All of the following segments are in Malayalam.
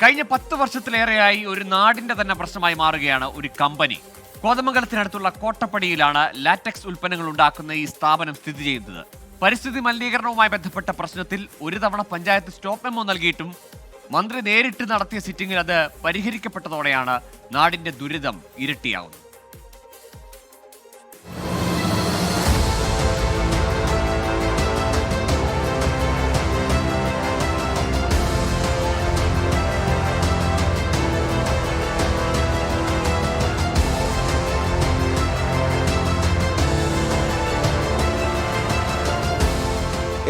കഴിഞ്ഞ പത്ത് വർഷത്തിലേറെയായി ഒരു നാടിന്റെ തന്നെ പ്രശ്നമായി മാറുകയാണ് ഒരു കമ്പനി. കോതമംഗലത്തിനടുത്തുള്ള കോട്ടപ്പടിയിലാണ് ലാറ്റക്സ് ഉൽപ്പന്നങ്ങൾ ഉണ്ടാക്കുന്ന ഈ സ്ഥാപനം സ്ഥിതി ചെയ്യുന്നത്. പരിസ്ഥിതി മലിനീകരണവുമായി ബന്ധപ്പെട്ട പ്രശ്നത്തിൽ ഒരു തവണ പഞ്ചായത്ത് സ്റ്റോപ്പ് മെമ്മോ നൽകിയിട്ടും മന്ത്രി നേരിട്ട് നടത്തിയ സിറ്റിംഗിൽ അത് പരിഹരിക്കപ്പെട്ടതോടെയാണ് നാടിന്റെ ദുരിതം ഇരട്ടിയാവുന്നത്.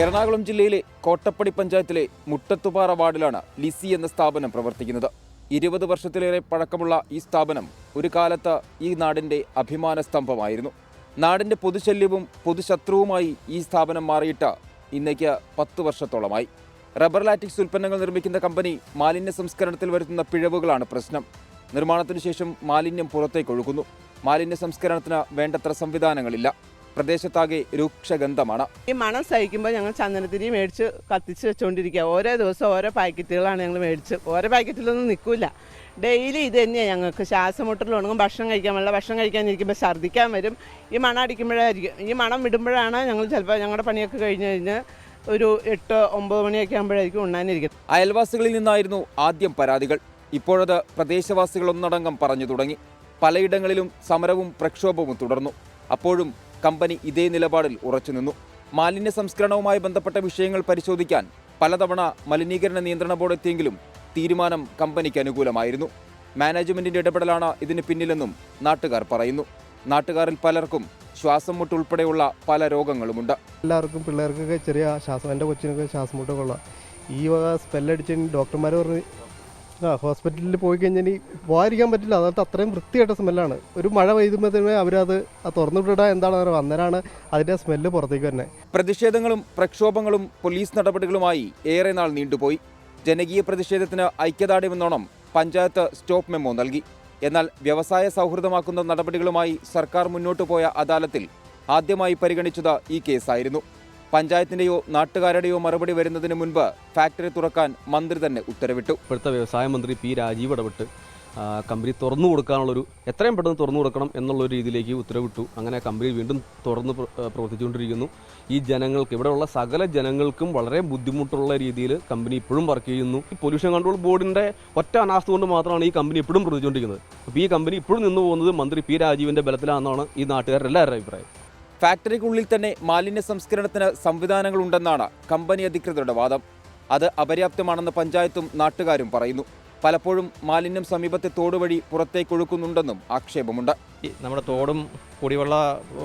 എറണാകുളം ജില്ലയിലെ കോട്ടപ്പടി പഞ്ചായത്തിലെ മുട്ടത്തുപാറ വാർഡിലാണ് ലിസി എന്ന സ്ഥാപനം പ്രവർത്തിക്കുന്നത്. ഇരുപത് വർഷത്തിലേറെ പഴക്കമുള്ള ഈ സ്ഥാപനം ഒരു കാലത്ത് ഈ നാടിന്റെ അഭിമാന സ്തംഭമായിരുന്നു. നാടിന്റെ പൊതുശല്യവും പൊതുശത്രുവുമായി ഈ സ്ഥാപനം മാറിയിട്ട് ഇന്നേക്ക് പത്ത് വർഷത്തോളമായി. റബ്ബർ ലാറ്റിക്സ് ഉൽപ്പന്നങ്ങൾ നിർമ്മിക്കുന്ന കമ്പനി മാലിന്യ സംസ്കരണത്തിൽ വരുത്തുന്ന പിഴവുകളാണ് പ്രശ്നം. നിർമ്മാണത്തിനു ശേഷം മാലിന്യം പുറത്തേക്ക് ഒഴുകുന്നു മാലിന്യ സംസ്കരണത്തിന് വേണ്ടത്ര സംവിധാനങ്ങളില്ല. പ്രദേശത്താകെ രൂക്ഷഗന്ധമാണ്. ഈ മണം സഹിക്കുമ്പോൾ ഞങ്ങൾ ചന്ദനത്തിരി മേടിച്ച് കത്തിച്ച് വെച്ചുകൊണ്ടിരിക്കുക ഓരോ ദിവസം ഓരോ പാക്കറ്റുകളാണ് ഞങ്ങൾ മേടിച്ച്. ഓരോ പാക്കറ്റിലൊന്നും നിൽക്കില്ല ഡെയിലി ഇത് തന്നെയാണ് ഞങ്ങൾക്ക്. ശ്വാസം മുട്ടൽ തുടങ്ങും ഭക്ഷണം കഴിക്കാൻ വേണ്ട ഭക്ഷണം കഴിക്കാനിരിക്കുമ്പോൾ ഛർദ്ദിക്കാൻ വരും. ഈ മണം അടിക്കുമ്പോഴായിരിക്കും. ഈ മണം വിടുമ്പോഴാണ് ഞങ്ങൾ ചിലപ്പോൾ ഞങ്ങളുടെ പണിയൊക്കെ കഴിഞ്ഞ് കഴിഞ്ഞ് ഒരു എട്ട് ഒമ്പത് മണിയൊക്കെ ആകുമ്പോഴായിരിക്കും ഉണ്ണാനിരിക്കും അയൽവാസികളിൽ നിന്നായിരുന്നു ആദ്യം പരാതികൾ. ഇപ്പോഴത് പ്രദേശവാസികൾ ഒന്നടങ്കം പറഞ്ഞു തുടങ്ങി. പലയിടങ്ങളിലും സമരവും പ്രക്ഷോഭവും തുടർന്നു. അപ്പോഴും കമ്പനി ഇതേ നിലപാടിൽ ഉറച്ചുനിന്നു മാലിന്യ സംസ്കരണവുമായി ബന്ധപ്പെട്ട വിഷയങ്ങൾ പരിശോധിക്കാൻ പലതവണ മലിനീകരണ നിയന്ത്രണ ബോർഡ് എത്തിയെങ്കിലും തീരുമാനം കമ്പനിക്ക് അനുകൂലമായിരുന്നു. മാനേജ്മെന്റിന്റെ ഇടപെടലാണ് ഇതിന് പിന്നിലെന്നും നാട്ടുകാർ പറയുന്നു. നാട്ടുകാരിൽ പലർക്കും ശ്വാസം മുട്ടുൾപ്പെടെയുള്ള പല രോഗങ്ങളുമുണ്ട്. എല്ലാവർക്കും പിള്ളേർക്കൊക്കെ ചെറിയ ശ്വാസം എന്റെ കൊച്ചിനൊക്കെ ശ്വാസം മുട്ടൊക്കെ ഉള്ള. ഈ വക സ്പെല്ലടിച്ച് ഡോക്ടർമാർ പറഞ്ഞ് ആ ഹോസ്പിറ്റലിൽ പോയി കഴിഞ്ഞാൽ പോകാതിരിക്കാൻ പറ്റില്ല. അതായത് അത്രയും വൃത്തിയായിട്ട് സ്മെല്ലാണ് ഒരു മഴ പെയ്യുമ്പോഴത്തേമേ അവരത് ആ തുറന്നു വിടാൻ എന്താണ് പറയുക അന്നേരമാണ് അതിന്റെ സ്മെല്ല് പുറത്തേക്ക് തന്നെ പ്രതിഷേധങ്ങളും പ്രക്ഷോഭങ്ങളും പോലീസ് നടപടികളുമായി ഏറെ നാൾ നീണ്ടുപോയി. ജനകീയ പ്രതിഷേധത്തിന് ഐക്യദാർഢ്യമെന്നോണം പഞ്ചായത്ത് സ്റ്റോപ്പ് മെമ്മോ നൽകി. എന്നാൽ വ്യവസായ സൗഹൃദമാക്കുന്ന നടപടികളുമായി സർക്കാർ മുന്നോട്ടു പോയ അദാലത്തിൽ ആദ്യമായി പരിഗണിച്ചത് ഈ കേസായിരുന്നു. പഞ്ചായത്തിന്റെയോ നാട്ടുകാരുടെയോ മറുപടി വരുന്നതിന് മുൻപ് ഫാക്ടറി തുറക്കാൻ മന്ത്രി തന്നെ ഉത്തരവിട്ടു. ഇപ്പോഴത്തെ വ്യവസായ മന്ത്രി പി രാജീവ് ഇടപെട്ട് കമ്പനി തുറന്നു കൊടുക്കാനുള്ളൊരു എത്രയും പെട്ടെന്ന് തുറന്നു കൊടുക്കണം എന്നുള്ള രീതിയിലേക്ക് ഉത്തരവിട്ടു. അങ്ങനെ കമ്പനി വീണ്ടും തുറന്ന് പ്രവർത്തിച്ചുകൊണ്ടിരിക്കുന്നു. ഈ ജനങ്ങൾക്ക് ഇവിടെയുള്ള സകല ജനങ്ങൾക്കും വളരെ ബുദ്ധിമുട്ടുള്ള രീതിയിൽ കമ്പനി ഇപ്പോഴും വർക്ക് ചെയ്യുന്നു. ഈ പൊല്യൂഷൻ കൺട്രോൾ ബോർഡിന്റെ ഒറ്റ അനാസ്ഥ കൊണ്ട് മാത്രമാണ് ഈ കമ്പനി ഇപ്പോഴും പ്രവർത്തിച്ചുകൊണ്ടിരിക്കുന്നത്. അപ്പോൾ ഈ കമ്പനി ഇപ്പോഴും നിന്നു പോകുന്നത് മന്ത്രി പി രാജീവിന്റെ ബലത്തിലാണെന്നാണ് ഈ നാട്ടുകാരുടെ എല്ലാവരുടെ അഭിപ്രായം. ഫാക്ടറിക്കുള്ളിൽ തന്നെ മാലിന്യ സംസ്കരണത്തിന് സംവിധാനങ്ങളുണ്ടെന്നാണ് കമ്പനി അധികൃതരുടെ വാദം. അത് അപര്യാപ്തമാണെന്ന് പഞ്ചായത്തും നാട്ടുകാരും പറയുന്നു. പലപ്പോഴും മാലിന്യം സമീപത്തെ തോട് വഴി പുറത്തേക്ക് ഒഴുക്കുന്നുണ്ടെന്നും ആക്ഷേപമുണ്ട് നമ്മുടെ തോടും കുടിവെള്ള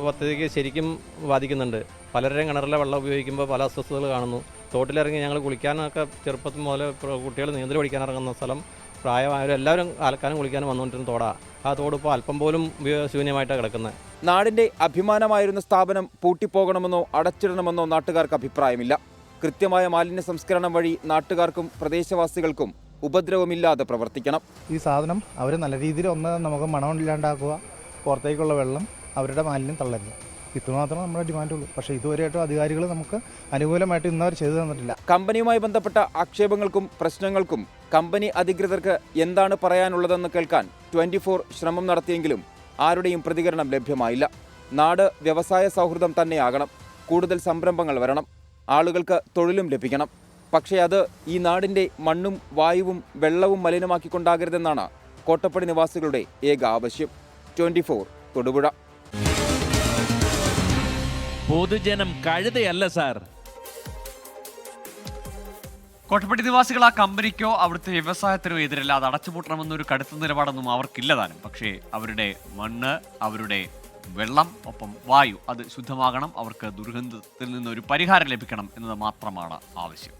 പദ്ധതിക്ക് ശരിക്കും ബാധിക്കുന്നുണ്ട്. പലരുടെയും കിണറിലെ വെള്ളം ഉപയോഗിക്കുമ്പോൾ പല അസ്വസ്ഥതകൾ കാണുന്നു. തോട്ടിലിറങ്ങി ഞങ്ങൾ കുളിക്കാനൊക്കെ ചെറുപ്പത്തിൽ മുതൽ കുട്ടികൾ നീന്തൽ പഠിക്കാൻ ഇറങ്ങുന്ന സ്ഥലം പ്രായമായവരും എല്ലാവരും അലക്കാനും കുളിക്കാനും വന്നുകൊണ്ടിരുന്ന തോടാണ് ആ തോട് ഇപ്പോൾ അല്പം പോലും ശൂന്യമായിട്ടാണ് കിടക്കുന്നത്. നാടിന്റെ അഭിമാനമായിരുന്ന സ്ഥാപനം പൂട്ടിപ്പോകണമെന്നോ അടച്ചിടണമെന്നോ നാട്ടുകാർക്ക് അഭിപ്രായമില്ല. കൃത്യമായ മാലിന്യ സംസ്കരണം വഴി നാട്ടുകാർക്കും പ്രദേശവാസികൾക്കും ഉപദ്രവമില്ലാതെ പ്രവർത്തിക്കണം. ഈ സാധനം അവർ നല്ല രീതിയിൽ ഒന്ന് നമുക്ക് മണമില്ലാണ്ടാക്കുക പുറത്തേക്കുള്ള വെള്ളം അവരുടെ മാലിന്യം തള്ളരുത് ഇത്രമാത്രം നമ്മുടെ ഡിമാൻഡുള്ളൂ. പക്ഷേ ഇതുവരെയായിട്ടും അധികാരികൾ നമുക്ക് അനുകൂലമായിട്ട് ഇന്നവർ ചെയ്തു തന്നിട്ടില്ല. കമ്പനിയുമായി ബന്ധപ്പെട്ട ആക്ഷേപങ്ങൾക്കും പ്രശ്നങ്ങൾക്കും കമ്പനി അധികൃതർക്ക് എന്താണ് പറയാനുള്ളതെന്ന് കേൾക്കാൻ ട്വന്റി ശ്രമം നടത്തിയെങ്കിലും ആരുടെയും പ്രതികരണം ലഭ്യമായില്ല. നാട് വ്യവസായ സൗഹൃദം തന്നെയാകണം. കൂടുതൽ സംരംഭങ്ങൾ വരണം. ആളുകൾക്ക് തൊഴിലും ലഭിക്കണം. പക്ഷേ അത് ഈ നാടിന്റെ മണ്ണും വായുവും വെള്ളവും മലിനമാക്കിക്കൊണ്ടാകരുതെന്നാണ് കോട്ടപ്പടി നിവാസികളുടെ ഏക ആവശ്യം. Twenty four Thodupuzha. പൊതുജനം കഴുതയല്ല സാർ. കോട്ടപ്പടി നിവാസികൾ ആ കമ്പനിക്കോ അവിടുത്തെ വ്യവസായത്തിനോ എതിരല്ല. അത് അടച്ചുപൂട്ടണമെന്നൊരു കടുത്ത നിലപാടൊന്നും അവർക്കില്ലതാനും പക്ഷേ അവരുടെ മണ്ണ് അവരുടെ വെള്ളം ഒപ്പം വായു അത് ശുദ്ധമാകണം. അവർക്ക് ദുർഗന്ധത്തിൽ നിന്നൊരു പരിഹാരം ലഭിക്കണം എന്നത് മാത്രമാണ് ആവശ്യം.